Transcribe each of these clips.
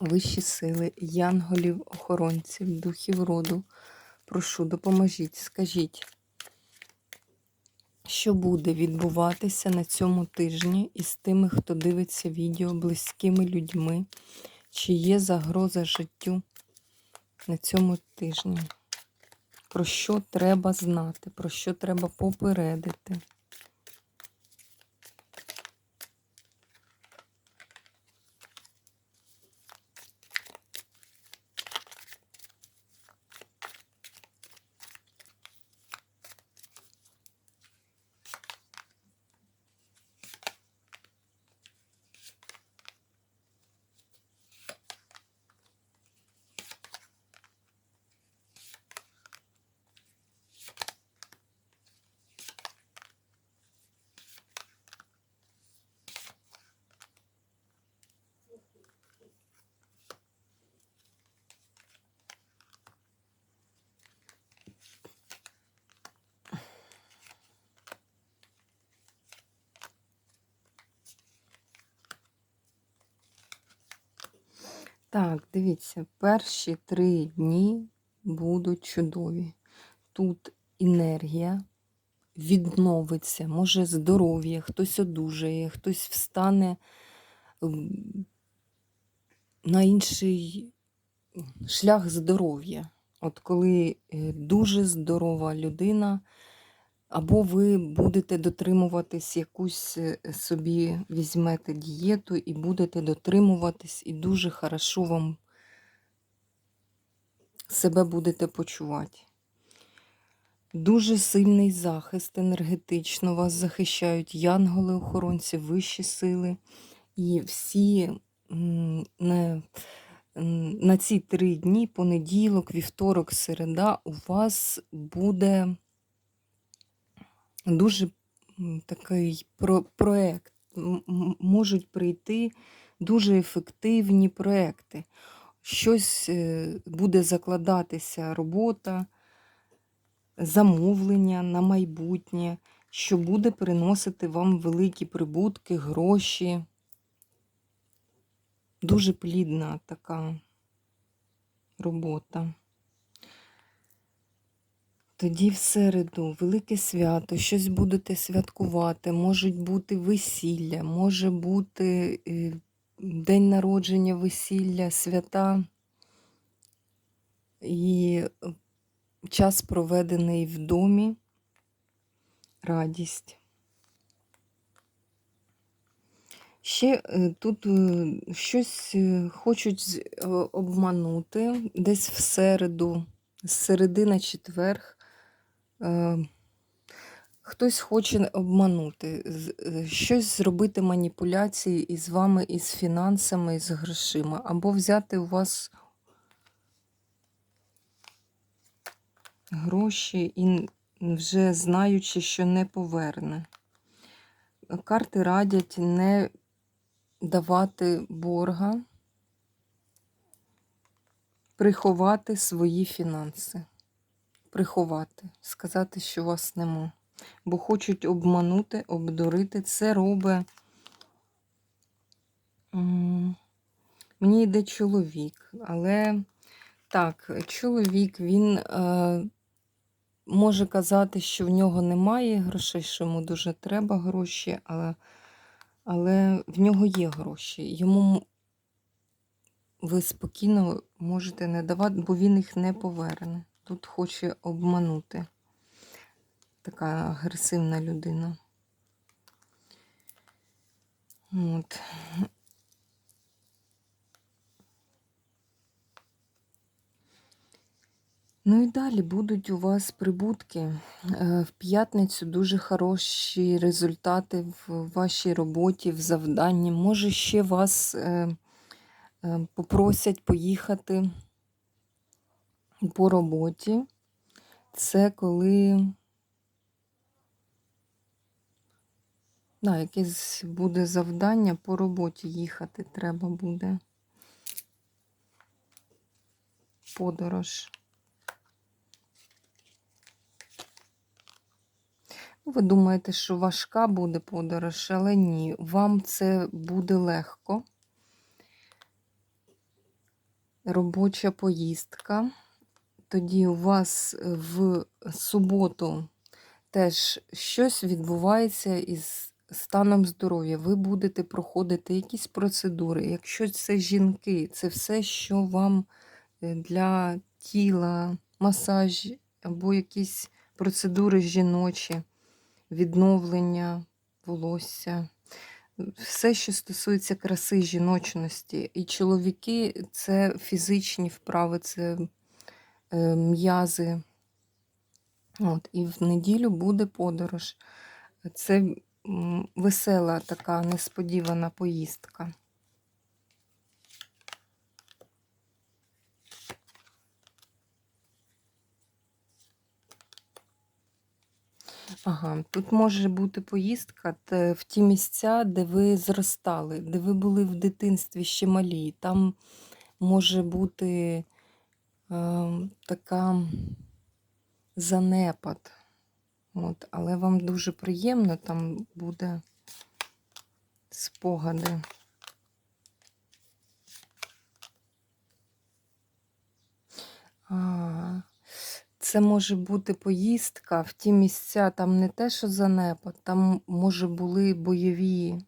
вищі сили, янголів, охоронців, духів роду. Прошу, допоможіть, скажіть, що буде відбуватися на цьому тижні із тими, хто дивиться відео близькими людьми, чи є загроза життю на цьому тижні? Про що треба знати, про що треба попередити? Так, дивіться, перші три дні будуть чудові. Тут енергія відновиться, може здоров'я, хтось одужає, хтось встане на інший шлях здоров'я. От коли е, дуже здорова людина, або ви будете дотримуватись якусь е, собі візьмете дієту і будете дотримуватись, і дуже хорошо вам себе будете почувати. Дуже сильний захист енергетично вас захищають янголи-охоронці, вищі сили. І всі на, на ці три дні, понеділок, вівторок, середа, у вас буде дуже такий про проект. Можуть прийти дуже ефективні проекти. Щось е, буде закладатися робота, замовлення на майбутнє, що буде приносити вам великі прибутки, гроші. Дуже плідна така робота. Тоді в середу велике свято, щось будете святкувати, можуть бути весілля, може бути е, день народження, весілля, свята і е, час проведений в домі, радість. Ще е, тут щось хочуть обманути десь в середу, з середи на четверг. Е, Хтось хоче обманути, е, щось зробити маніпуляції із вами, із фінансами, із грошима, або взяти у вас гроші і вже знаючи, що не поверне. Карти радять не давати борга, приховати свої фінанси. Приховати, сказати, що вас нема. Бо хочуть обманути, обдурити. Це робить. Мені йде чоловік, але так, чоловік він е, може казати, що в нього немає грошей, що йому дуже треба гроші, але, але в нього є гроші. Йому ви спокійно можете не давати, бо він їх не поверне. Тут хоче обманути така агресивна людина. От. Ну і далі будуть у вас прибутки. Е, В п'ятницю дуже хороші результати в вашій роботі, в завданні. Може, ще вас е, е, попросять поїхати по роботі. Це коли да, якесь буде завдання по роботі їхати треба буде. Подорож. Ну, Ви думаєте, що важка буде подорож, але ні, вам це буде легко. Робоча поїздка. Тоді у вас в суботу теж щось відбувається із станом здоров'я. Ви будете проходити якісь процедури. Якщо це жінки, це все, що вам е, для тіла, масаж або якісь процедури жіночі, відновлення волосся. Все, що стосується краси жіночності. І чоловіки це фізичні вправи, це е, м'язи. От, і в неділю буде подорож. Це весела така несподівана поїздка. Ага, тут може бути поїздка в ті місця, де ви зростали, де ви були в дитинстві ще малі. Там може бути е, така занепад. От, але вам дуже приємно, там буде спогади. А, це може бути поїздка в ті місця, там не те, що занепад, там може були бойові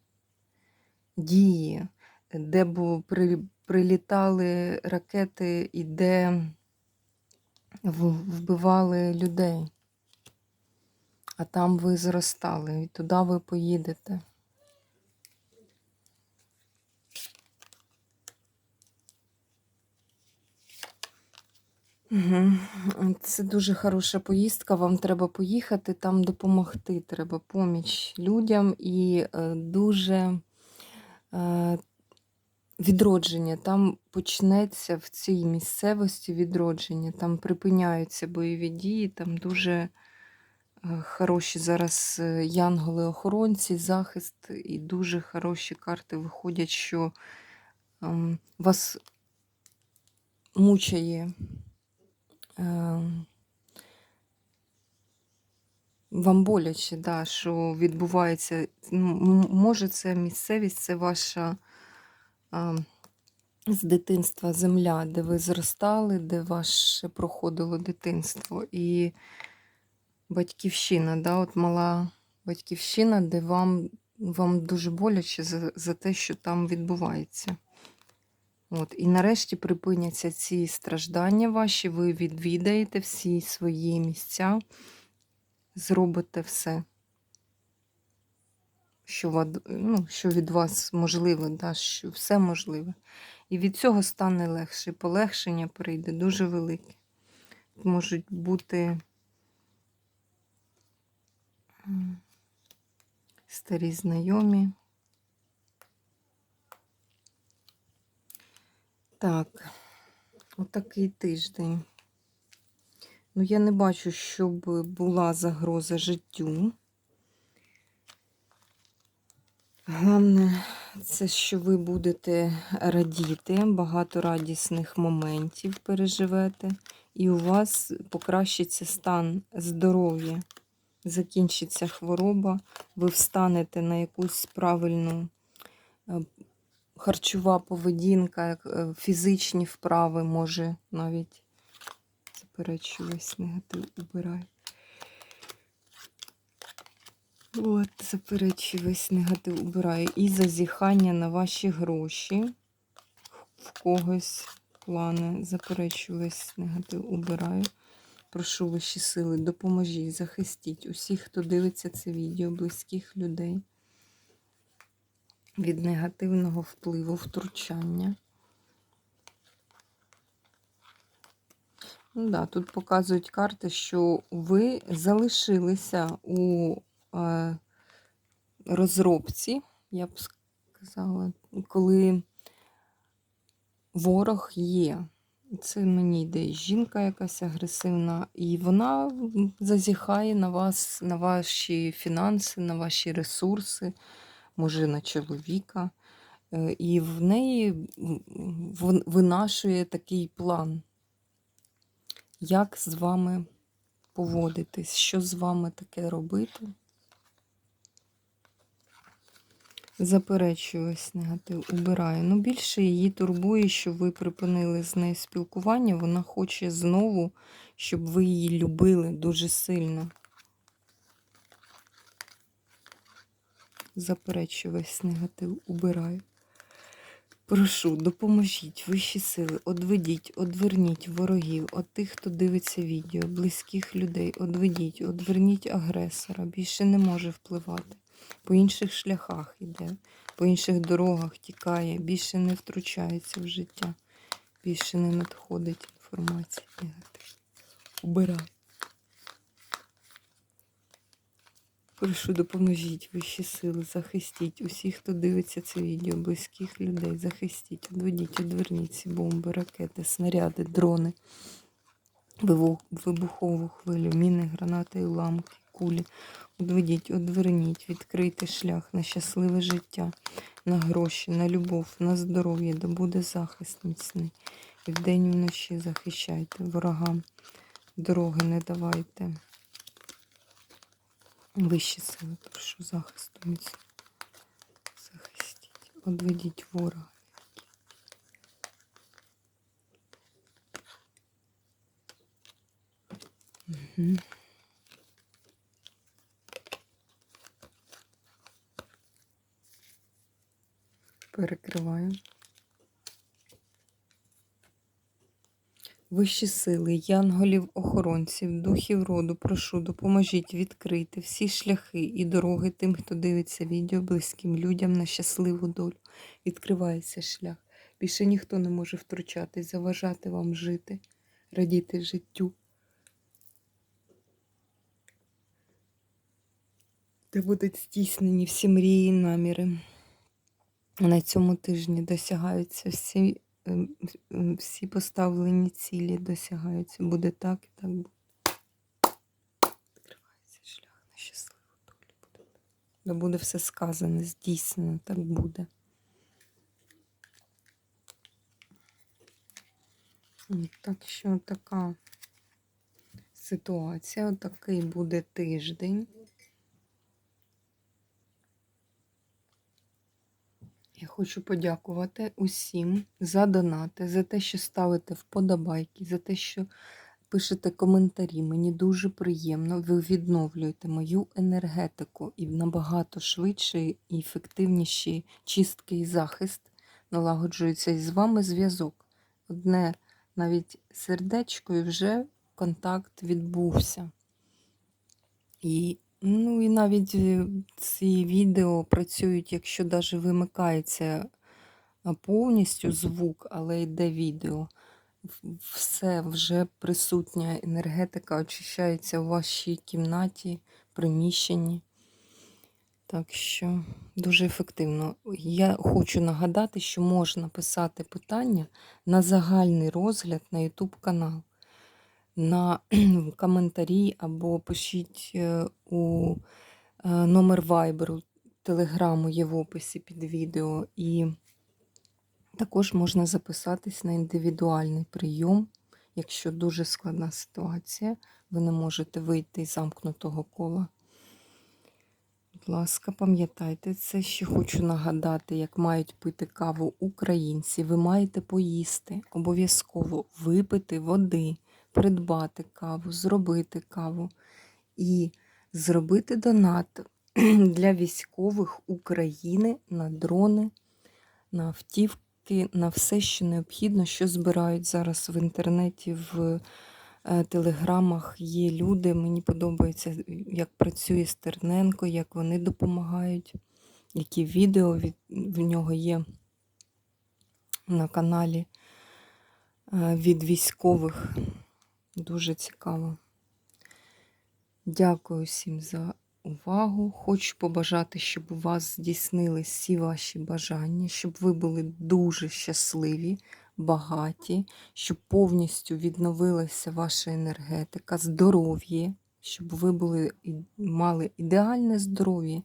дії, де бу- при, прилітали ракети і де вбивали людей. А там ви зростали, і туди ви поїдете. Це дуже хороша поїздка. Вам треба поїхати, там допомогти. Треба поміч людям і е, дуже е, відродження. Там почнеться в цій місцевості відродження. Там припиняються бойові дії, там дуже е, хороші зараз е, янголи-охоронці, захист, і дуже хороші карти виходять, що ем, вас мучає. Ем, Вам боляче, да, що відбувається. Може, це місцевість, це ваша з дитинства земля, де ви зростали, де ваше проходило дитинство. І батьківщина, да, от мала батьківщина, де вам, вам дуже боляче за, за те, що там відбувається. От, і нарешті припиняться ці страждання ваші, ви відвідаєте всі свої місця, зробите все, що, ну, що від вас можливе, да, що все можливе. І від цього стане легше. Полегшення прийде дуже велике. Можуть бути старі знайомі. Так, отакий тиждень. Ну, я не бачу, щоб була загроза життю. Головне, це що ви будете радіти, багато радісних моментів переживете, і у вас покращиться стан здоров'я, закінчиться хвороба, ви встанете на якусь правильну е, харчова поведінка, е, фізичні вправи, може навіть заперечую весь негатив убираю. От, заперечую весь негатив убираю. І зазіхання на ваші гроші. В когось плани. Заперечую весь негатив убираю. Прошу вищі сили, допоможіть, захистіть усіх, хто дивиться це відео, близьких людей від негативного впливу втручання. Ну, да, тут показують карти, що ви залишилися у розробці, я б сказала, коли ворог є. Це мені йде жінка якась агресивна, і вона зазіхає на вас, на ваші фінанси, на ваші ресурси, може на чоловіка. Е, І в неї винашує такий план, як з вами поводитись, що з вами таке робити. Заперечую ось негатив, убираю. Ну, більше її турбує, що ви припинили з нею спілкування. Вона хоче знову, щоб ви її любили дуже сильно. Заперечую весь негатив, убираю. Прошу, допоможіть, вищі сили, одведіть, одверніть ворогів, от тих, хто дивиться відео, близьких людей, одведіть, одверніть агресора, більше не може впливати. По інших шляхах йде, по інших дорогах тікає, більше не втручається в життя, більше не надходить інформація. Убирай. Прошу, допоможіть вищі сили, захистіть усіх, хто дивиться це відео, близьких людей, захистіть, одведіть, одверніть ці бомби, ракети, снаряди, дрони, вибухову хвилю, міни, гранати, і уламки, кулі. Одведіть, одверніть, відкрийте шлях на щасливе життя, на гроші, на любов, на здоров'я, де буде захист міцний. І вдень і вночі захищайте ворогам, дороги не давайте. Вищі сили, прошу захисту міцно. Захистіть. Одведіть ворога. Угу. Перекриваю. Вищі сили, янголів, охоронців, духів роду, прошу, допоможіть відкрити всі шляхи і дороги тим, хто дивиться відео близьким людям на щасливу долю. Відкривається шлях. Більше ніхто не може втручатись, заважати вам жити, радіти життю. Де будуть здійснені всі мрії і наміри. На цьому тижні досягаються всі, ем, ем, всі поставлені цілі, досягаються. Буде так і так буде. Відкривається шлях на щасливу долю. Буде. Да буде все сказане, здійснено, так буде. Так що така ситуація, такий буде тиждень. Хочу подякувати усім за донати, за те, що ставите вподобайки, за те, що пишете коментарі. Мені дуже приємно. Ви відновлюєте мою енергетику і набагато швидше і ефективніші чистки і захист налагоджується і з вами зв'язок. Одне навіть сердечко, і вже контакт відбувся. І, ну, і навіть е, ці відео працюють, якщо навіть вимикається повністю звук, але йде відео. Все вже присутня енергетика очищається у вашій кімнаті, приміщенні. Так що дуже ефективно. Я хочу нагадати, що можна писати питання на загальний розгляд на YouTube канал на коментарі або пишіть е, у е, номер Viber, телеграму є в описі під відео. І також можна записатись на індивідуальний прийом, якщо дуже складна ситуація, ви не можете вийти з замкнутого кола. Будь ласка, пам'ятайте це, ще хочу нагадати, як мають пити каву українці. Ви маєте поїсти, обов'язково випити води, придбати каву, зробити каву і зробити донат для військових України на дрони, на автівки, на все, що необхідно, що збирають зараз в інтернеті, в е, телеграмах. Є люди. Мені подобається, як працює Стерненко, як вони допомагають, які відео від, в нього є на каналі е, від військових. Дуже цікаво. Дякую всім за увагу. Хочу побажати, щоб у вас здійснились всі ваші бажання, щоб ви були дуже щасливі, багаті, щоб повністю відновилася ваша енергетика, здоров'я, щоб ви були, мали ідеальне здоров'я.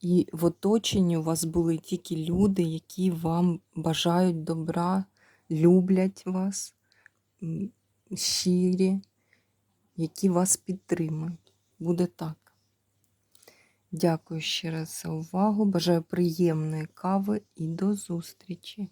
І в оточенні у вас були тільки люди, які вам бажають добра, люблять вас, щирі, які вас підтримують. Буде так. Дякую ще раз за увагу. Бажаю приємної кави і до зустрічі!